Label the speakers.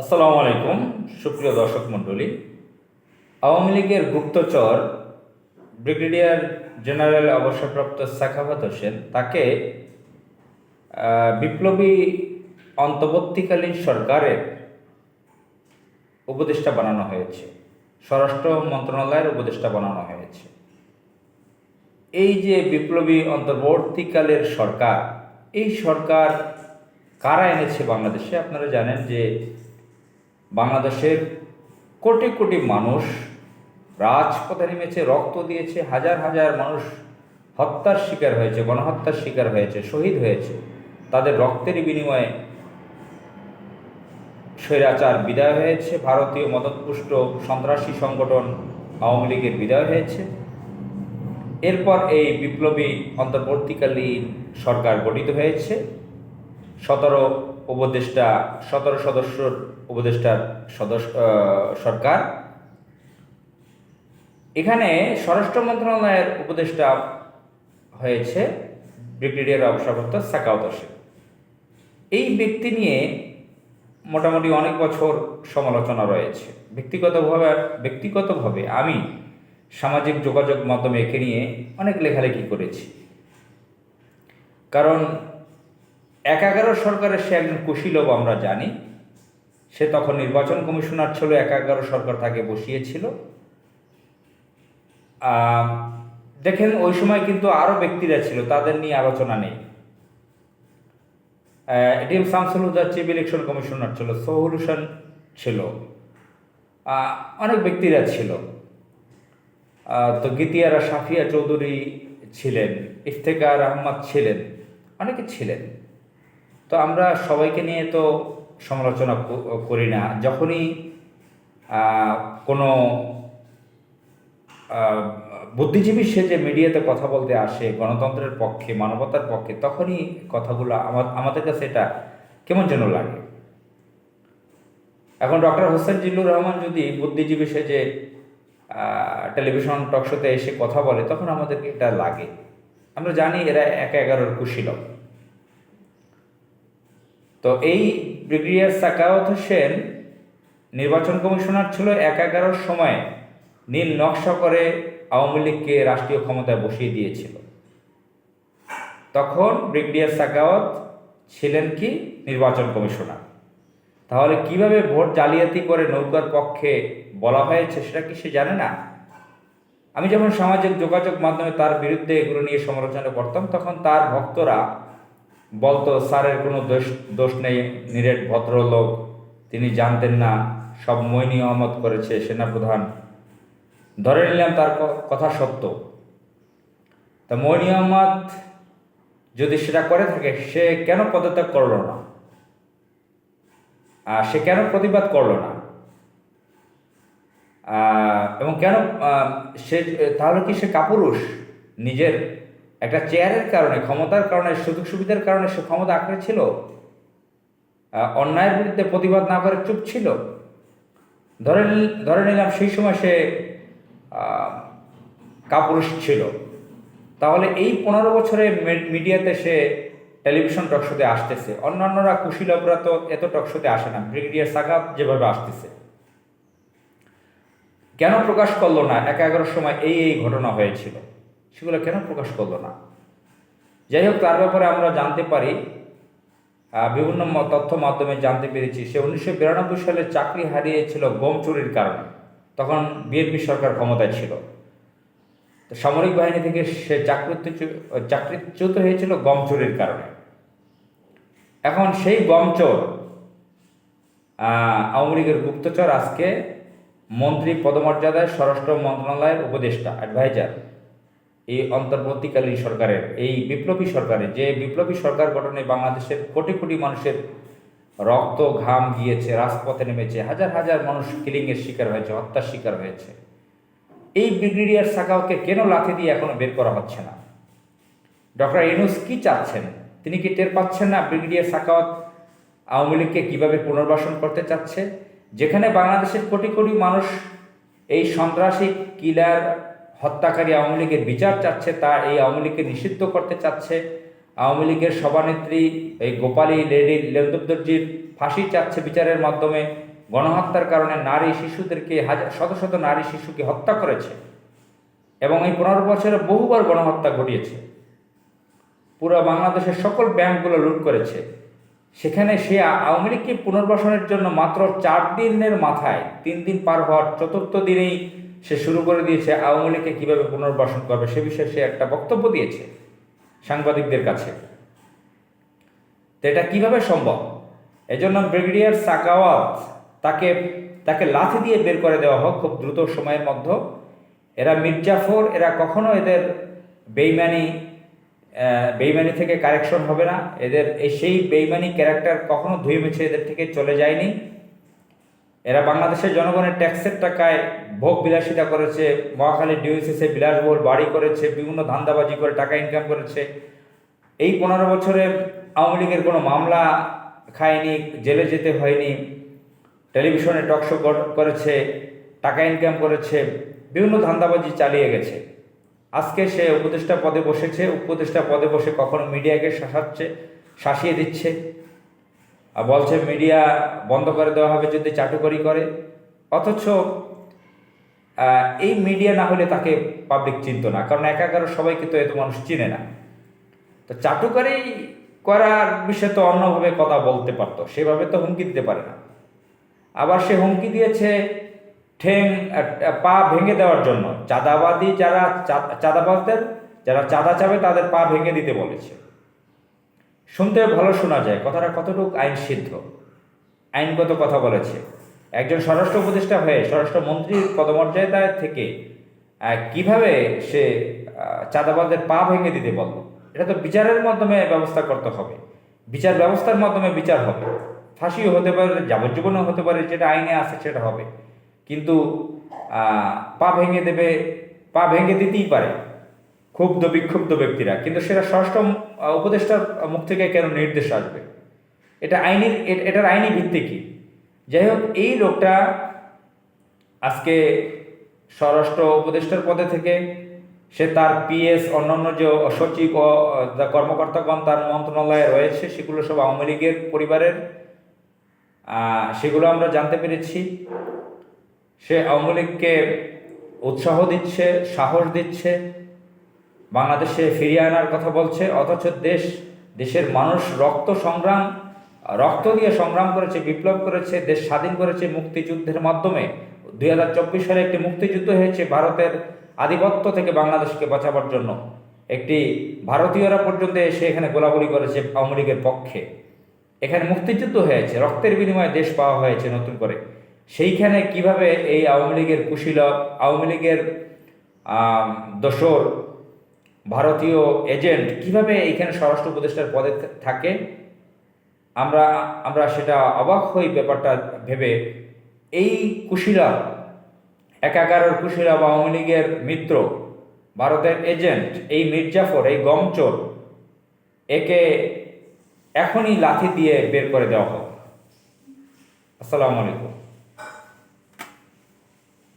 Speaker 1: আসসালামু আলাইকুম, সুপ্রিয় দর্শক মণ্ডলী। আওয়ামী লীগের গুপ্তচর ব্রিগেডিয়ার জেনারেল অবসরপ্রাপ্ত সাখাওয়াত হোসেন তাকে বিপ্লবী অন্তর্বর্তীকালীন সরকারের উপদেষ্টা বানানো হয়েছে। স্বরাষ্ট্র মন্ত্রণালয়ের উপদেষ্টা বানানো হয়েছে। এই যে বিপ্লবী অন্তর্বর্তীকালের সরকার, এই সরকার কারা এনেছে বাংলাদেশে? আপনারা জানেন যে বাংলাদেশের কোটি কোটি মানুষ রাজপথে নেমেছে, রক্ত দিয়েছে, হাজার হাজার মানুষ হত্যার শিকার হয়েছে, গণহত্যার শিকার হয়েছে, শহীদ হয়েছে। তাদের রক্তের বিনিময়ে স্বৈরাচার বিদায় হয়েছে, ভারতীয় মদতপুষ্ট সন্ত্রাসী সংগঠন আওয়ামী লীগের বিদায় হয়েছে। এরপর এই বিপ্লবী অন্তর্বর্তীকালীন সরকার গঠিত হয়েছে। সতেরো উপদেষ্টা, সতেরো সদস্যর উপদেষ্টার সদস্য সরকার। এখানে স্বরাষ্ট্র মন্ত্রণালয়ের উপদেষ্টা হয়েছে ব্রিগেডিয়ার অবসরপ্রাপ্ত সাকাউত এই ব্যক্তি নিয়ে মোটামুটি অনেক বছর সমালোচনা রয়েছে। ব্যক্তিগতভাবে ব্যক্তিগতভাবে আমি সামাজিক যোগাযোগ মাধ্যমে একে নিয়ে অনেক লেখালেখি করেছি। কারণ এক এগারো সরকারের সে একজন কুশীলব আমরা জানি। সে তখন নির্বাচন কমিশনার ছিল এক এগারো সরকার তাকে বসিয়েছিল। দেখেন, ওই সময় কিন্তু আরও ব্যক্তিরা ছিল, তাদের নিয়ে আলোচনা নেই। ATM Shamsul Huda chief election commissioner ছিল, সহুল হোসেন ছিল। অনেক ব্যক্তিরা ছিল। তো গীতিয়ারা সাফিয়া চৌধুরী ছিলেন ইফতেকার আহমদ ছিলেন, অনেকে ছিলেন। তো আমরা সবাইকে নিয়ে তো সমালোচনা করি না। যখনই কোনো বুদ্ধিজীবী সে যে মিডিয়াতে কথা বলতে আসে, গণতন্ত্রের পক্ষে, মানবতার পক্ষে, তখনই কথাগুলো আমা- আমাদের কাছে এটা কেমন যেন লাগে। এখন ডক্টর হোসেন জিল্লুর রহমান যদি বুদ্ধিজীবী সে যে টেলিভিশন টকশোতে এসে কথা বলে, তখন আমাদেরকে এটা লাগে। আমরা জানি এরা এক এগারোর কুশীলক তো এই ব্রিগেডিয়ার সাকাওয়াত হোসেন নির্বাচন কমিশনার ছিল এক এগারোর সময়। নীল নকশা করে আওয়ামী লীগকে রাষ্ট্রীয় ক্ষমতায় বসিয়ে দিয়েছিল। তখন ব্রিগেডিয়ার সাকাওয়াত ছিলেন কি? নির্বাচন কমিশনার। তাহলে কীভাবে ভোট জালিয়াতি করে নৌকার পক্ষে বলা হয়েছে সেটা কি সে জানে না? আমি যখন সামাজিক যোগাযোগ মাধ্যমে তার বিরুদ্ধে এগুলো নিয়ে সমালোচনা করতাম, তখন তার ভক্তরা বলতো স্যারের কোনো দোষ দোষ নেই নিরেট ভদ্রলোক। তিনি জানতেন না সব মইনি আহমদ করেছে সেনাপ্রধান। ধরে নিলাম তার কথা সত্য। তা মইনি আহমদ যদি সেটা করে থাকে সে কেন পদত্যাগ করল না? আহ, সে কেন প্রতিবাদ করল না? এবং কেন সে তাহলে কি সে কাপুরুষ নিজের একটা চেয়ারের কারণে, ক্ষমতার কারণে সুযোগ সুবিধার কারণে সে ক্ষমতা আঁকড়ে ছিল। অন্যায়ের বিরুদ্ধে প্রতিবাদ না করে চুপ ছিল। ধরে ধরে নিলাম সেই সময় সে কাপুরুষ ছিল। তাহলে এই পনেরো বছরে মিডিয়াতে সে টেলিভিশন টকশোতে আসতেছে। অন্যান্যরা কুশীলবরা তো এত টকশোতে আসে না। ব্রিগেডিয়ার সাগাত যেভাবে আসতেছে। কেন প্রকাশ করল না? এক এগারোর সময় এই এই ঘটনা হয়েছিল। সেগুলো কেন প্রকাশ করল না? যাই হোক, তার ব্যাপারে আমরা জানতে পারি বিভিন্ন তথ্য মাধ্যমে জানতে পেরেছি সে উনিশশো বিরানব্বই সালে চাকরি হারিয়েছিল গম চুরির কারণে। তখন বিএনপি সরকার ক্ষমতায় ছিল। তো সামরিক বাহিনী থেকে সে চাকরিচ্যুত চাকরিচ্যুত হয়েছিল গম চুরির কারণে। এখন সেই গম চোর আওয়ামী লীগের গুপ্তচর আজকে মন্ত্রী পদমর্যাদায় স্বরাষ্ট্র মন্ত্রণালয়ের উপদেষ্টা অ্যাডভাইজার এই অন্তর্বর্তীকালীন সরকারের, এই বিপ্লবী সরকারের, যে বিপ্লবী সরকার গঠনে বাংলাদেশের কোটি কোটি মানুষের রক্ত, ঘাম গিয়েছে, রাজপথে নেমেছে, হাজার হাজার মানুষ কিলিংয়ের শিকার হয়েছে, হত্যার শিকার হয়েছে। এই ব্রিগেডিয়ার সাকাওকে কেন লাথি দিয়ে এখনও বের করা হচ্ছে না? ডক্টর ইনুস কি চাচ্ছেন? তিনি কি টের পাচ্ছেন না ব্রিগেডিয়ার সাকাওয়াত আওয়ামী লীগকে কীভাবে পুনর্বাসন করতে চাচ্ছে? যেখানে বাংলাদেশের কোটি কোটি মানুষ এই সন্ত্রাসী কিলার হত্যাকারী আওয়ামী লীগের বিচার চাচ্ছে, তা এই আওয়ামী লীগকে নিষিদ্ধ করতে চাচ্ছে। আওয়ামী লীগের সভানেত্রী এই গোপালী লেডি লেন্দুদ্দর্জির ফাঁসি চাচ্ছে বিচারের মাধ্যমে। গণহত্যার কারণে নারী শিশুদেরকে হাজার শত শত নারী শিশুকে হত্যা করেছে। এবং এই পনেরো বছরে বহুবার গণহত্যা ঘটিয়েছে। পুরো বাংলাদেশের সকল ব্যাংকগুলো লুট করেছে। সেখানে সে আওয়ামী লীগকে পুনর্বাসনের জন্য মাত্র চার দিনের মাথায় তিন দিন পার হওয়ার চতুর্থ দিনেই সে শুরু করে দিয়েছে, আওয়ামী লীগকে কীভাবে পুনর্বাসন করবে সে বিষয়ে সে একটা বক্তব্য দিয়েছে সাংবাদিকদের কাছে। তো এটা কীভাবে সম্ভব? এজন্য ব্রিগেডিয়ার সাকাওয়াত তাকে তাকে লাথি দিয়ে বের করে দেওয়া হোক খুব দ্রুত সময়ের মধ্যে। এরা মির্জাফর, এরা কখনো এদের বেইমানি বেইমানি থেকে কারেকশন হবে না। এদের এই সেই বেইমানি ক্যারেক্টার কখনো ধুয়ে মুছে এদের থেকে চলে যায়নি। এরা বাংলাদেশের জনগণের ট্যাক্সের টাকায় ভোগ বিলাসিতা করেছে, মহাখালী ডিউসিসে বিলাসবহুল বাড়ি করেছে, বিভিন্ন ধান্দাবাজি করে টাকা ইনকাম করেছে। এই পনেরো বছরে আওয়ামী লীগের কোনো মামলা খায়নি, জেলে যেতে হয়নি, টেলিভিশনে টকশো করেছে, টাকা ইনকাম করেছে, বিভিন্ন ধান্দাবাজি চালিয়ে গেছে। আজকে সে উপদেষ্টা পদে বসেছে, উপদেষ্টা পদে বসে কখনো মিডিয়াকে শাসাচ্ছে, শাসিয়ে দিচ্ছে। বলছে মিডিয়া বন্ধ করে দেওয়া হবে যদি চাটুকরি করে। অথচ এই মিডিয়া না হলে তাকে পাবলিক চিনত না, কারণ একা একারো সবাইকে তো এত মানুষ চিনে না। তো চাটুকারি করার বিষয়ে তো অন্যভাবে কথা বলতে পারতো, সেভাবে তো হুমকি দিতে পারে না। আবার সে হুমকি দিয়েছে ঠেং পা ভেঙে দেওয়ার জন্য। চাঁদাবাদী যারা চা- চাঁদাবাজদের, যারা চাঁদা চাবে তাদের পা ভেঙে দিতে বলেছে। শুনতে ভালো শোনা যায়, কথাটা কতটুকু আইন সিদ্ধ। আইনগত কথা বলেছে। একজন স্বরাষ্ট্র উপদেষ্টা হয়ে স্বরাষ্ট্র মন্ত্রীর পদমর্যাদায় থেকে কীভাবে সে চাঁদাবাজদের পা ভেঙে দিতে বলল? এটা তো বিচারের মাধ্যমে ব্যবস্থা করতে হবে। বিচার ব্যবস্থার মাধ্যমে বিচার হবে। ফাঁসিও হতে পারে, যাবজ্জীবনও হতে পারে, যেটা আইনে আছে সেটা হবে। কিন্তু পা ভেঙে দেবে, পা ভেঙে দিতেই পারে। ক্ষুব্ধ, বিক্ষুব্ধ ব্যক্তিরা। কিন্তু সেটা ষষ্ঠ উপদেষ্টার মুখ থেকে কেন নির্দেশ আসবে? এটা আইনি এটার আইনি ভিত্তি কি? যাই হোক এই লোকটা আজকে স্বরাষ্ট্র উপদেষ্টার পদে থেকে সে তার পিএস, অন্যান্য যে সচিব কর্মকর্তাগণ তার মন্ত্রণালয়ে রয়েছে, সেগুলো সব আওয়ামী লীগের পরিবারের। সেগুলো আমরা জানতে পেরেছি। সে আওয়ামী লীগকে উৎসাহ দিচ্ছে, সাহস দিচ্ছে। বাংলাদেশে ফিরিয়ে আনার কথা বলছে, অথচ দেশ, দেশের মানুষ রক্ত সংগ্রাম, রক্ত দিয়ে সংগ্রাম করেছে, বিপ্লব করেছে, দেশ স্বাধীন করেছে মুক্তিযুদ্ধের মাধ্যমে। দুই হাজার চব্বিশ সালে একটি মুক্তিযুদ্ধ হয়েছে ভারতের আধিপত্য থেকে বাংলাদেশকে বাঁচাবার জন্য। একটি ভারতীয়রা পর্যন্ত এসে এখানে গোলাগুলি করেছে আওয়ামী লীগের পক্ষে। এখানে মুক্তিযুদ্ধ হয়েছে, রক্তের বিনিময়ে দেশ পাওয়া হয়েছে নতুন করে। সেইখানে কীভাবে এই আওয়ামী লীগের কুশীলক আওয়ামী লীগের দোসর ভারতীয় এজেন্ট কীভাবে এখানে স্বরাষ্ট্র উপদেষ্টার পদে থাকে? আমরা আমরা সেটা অবাক হই ব্যাপারটা ভেবে। এই কুশীলা একাগারের কুশিলা বা আওয়ামী লীগের মিত্র, ভারতের এজেন্ট, এই মির্জাফর, এই গমচোর, একে এখনই লাথি দিয়ে বের করে দেওয়া হোক। আসসালামু আলাইকুম।